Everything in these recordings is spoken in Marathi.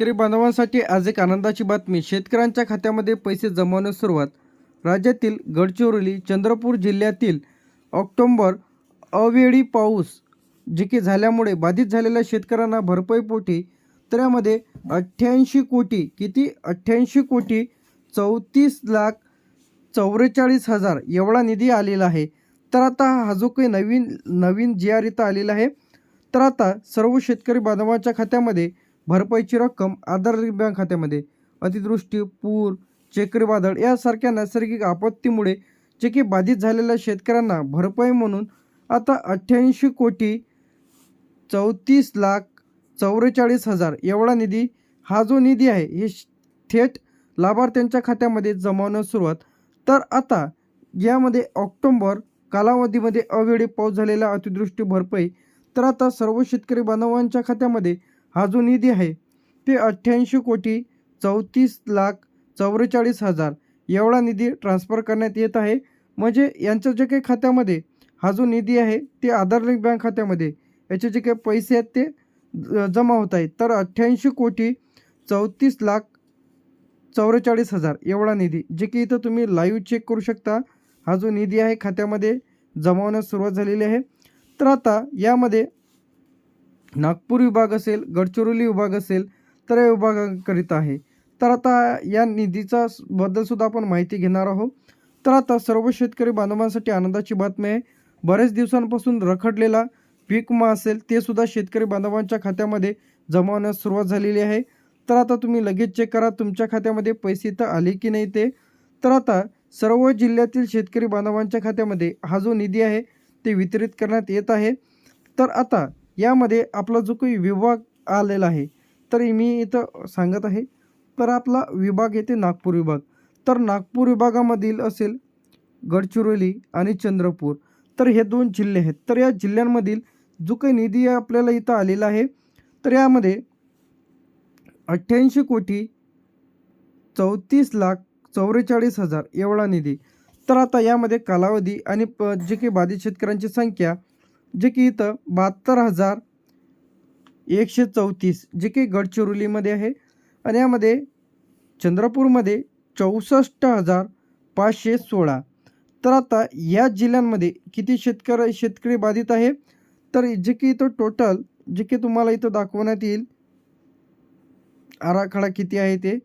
शेतकरी बांधवांसाठी आज एक आनंदाची बातमी. शेतकऱ्यांच्या खात्यामध्ये पैसे जमवण्यास सुरुवात. राज्यातील गडचिरोली चंद्रपूर जिल्ह्यातील ऑक्टोंबर अवेळी पाऊस जे की झाल्यामुळे बाधित झालेल्या शेतकऱ्यांना भरपाईपोटी तर अठ्ठ्याऐंशी कोटी किती? अठ्ठ्याऐंशी कोटी चौतीस लाख चौवेचाळीस हजार एवढा निधी आलेला आहे. तर आता हा जो काही नवीन नवीन जी आर इथं आलेला आहे तर आता सर्व शेतकरी बांधवांच्या खात्यामध्ये भरपाईची रक्कम आधार बँक खात्यामध्ये अतिदृष्टी पूर चक्रीवादळ यासारख्या नैसर्गिक आपत्तीमुळे जे की बाधित झालेल्या शेतकऱ्यांना भरपाई म्हणून आता अठ्ठ्याऐंशी कोटी चौतीस लाख चौवेचाळीस हजार एवढा निधी हा जो निधी आहे हे थेट लाभार्थ्यांच्या खात्यामध्ये जमावण्यास सुरुवात. तर आता यामध्ये ऑक्टोंबर कालावधीमध्ये अवेळी पाऊस झालेला अतिदृष्टी भरपाई तर आता सर्व शेतकरी बांधवांच्या खात्यामध्ये हा जो निधी आहे ते अठ्ठ्याऐंशी कोटी चौतीस लाख चौवेचाळीस हजार एवढा निधी ट्रान्स्फर करण्यात येत आहे. म्हणजे यांच्या जे काही खात्यामध्ये हा जो निधी आहे ते आधार लिंक बँक खात्यामध्ये याचे जे काही पैसे आहेत ते जमा होत आहेत. तर अठ्ठ्याऐंशी कोटी चौतीस लाख चौवेचाळीस हजार एवढा निधी जे की इथं तुम्ही लाईव्ह चेक करू शकता. हा जो निधी आहे खात्यामध्ये जमावण्यास सुरुवात झालेली आहे. तर आता यामध्ये नागपूर विभाग असेल गडचिरोली विभाग असेल तर या विभागाकरिता आहे. तर आता या निधीचा बद्दलसुद्धा आपण माहिती घेणार आहोत. तर आता सर्व शेतकरी बांधवांसाठी आनंदाची बातमी आहे. बरेच दिवसांपासून रखडलेला पीक विमा असेल ते सुद्धा शेतकरी बांधवांच्या खात्यामध्ये जमा होण्यास सुरुवात झालेली आहे. तर आता तुम्ही लगेच चेक करा तुमच्या खात्यामध्ये पैसे तर आले की नाही ते. तर आता सर्व जिल्ह्यातील शेतकरी बांधवांच्या खात्यामध्ये हा जो निधी आहे ते वितरित करण्यात येत आहे. तर आता यामध्ये आपला जो काही विभाग आलेला आहे तर मी इथं सांगत आहे तर आपला विभाग येते नागपूर विभाग. तर नागपूर विभागामधील असेल गडचिरोली आणि चंद्रपूर. तर हे दोन जिल्हे आहेत. तर या जिल्ह्यांमधील जो काही निधी आपल्याला इथं आलेला आहे तर यामध्ये अठ्ठ्याऐंशी कोटी चौतीस लाख चौवेचाळीस हजार एवढा निधी. तर आता यामध्ये कालावधी आणि प जे काही बाधित शेतकऱ्यांची संख्या जे की इथं बहात्तर हजार एकशे चौतीस जे की गडचिरोलीमध्ये आहे. आणि यामध्ये चंद्रपूरमध्ये चौसष्ट हजार पाचशे सोळा. तर आता या जिल्ह्यांमध्ये किती शेतकरी शेतकरी बाधित आहे? तर जे की इथं टोटल जे की तुम्हाला इथं दाखवण्यात येईल आराखडा किती आहे ते.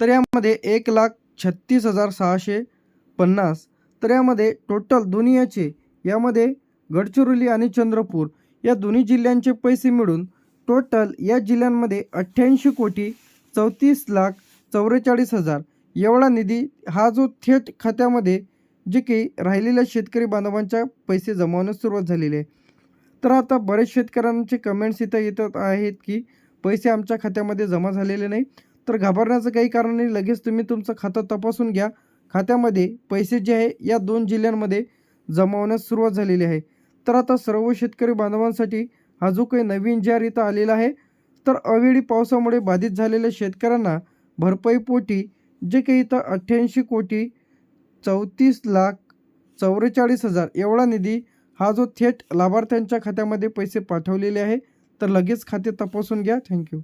तर यामध्ये एक लाख छत्तीस हजार सहाशे पन्नास. तर यामध्ये टोटल दुनियाचे यामध्ये गडचिरोली आणि चंद्रपूर या दोन्ही जिल्ह्यांचे पैसे मिळून टोटल या जिल्ह्यांमध्ये अठ्ठ्याऐंशी कोटी चौतीस लाख चौवेचाळीस हजार. एवढा निधी हा जो थेट खात्यामध्ये जे काही राहिलेल्या शेतकरी बांधवांच्या पैसे जमावण्यास सुरुवात झालेली आहे. तर आता बरेच शेतकऱ्यांचे कमेंट्स इथं येतात आहेत की पैसे आमच्या खात्यामध्ये जमा झालेले नाही. तर घाबरण्याचं काही कारण नाही. लगेच तुम्ही तुमचं खातं तपासून घ्या. खात्यामध्ये पैसे जे आहे या दोन जिल्ह्यांमध्ये जमावण्यास सुरुवात झालेली आहे. तर आता सर्व शेतकरी बांधवांसाठी हा जो काही नवीन ज्या आर इथं आलेला आहे तर अवेळी पावसामुळे बाधित झालेल्या शेतकऱ्यांना भरपाईपोटी जे काही इथं अठ्ठ्याऐंशी कोटी चौतीस लाख चौवेचाळीस हजार एवढा निधी हा जो थेट लाभार्थ्यांच्या खात्यामध्ये पैसे पाठवलेले आहे तर लगेच खाते तपासून घ्या. थँक्यू.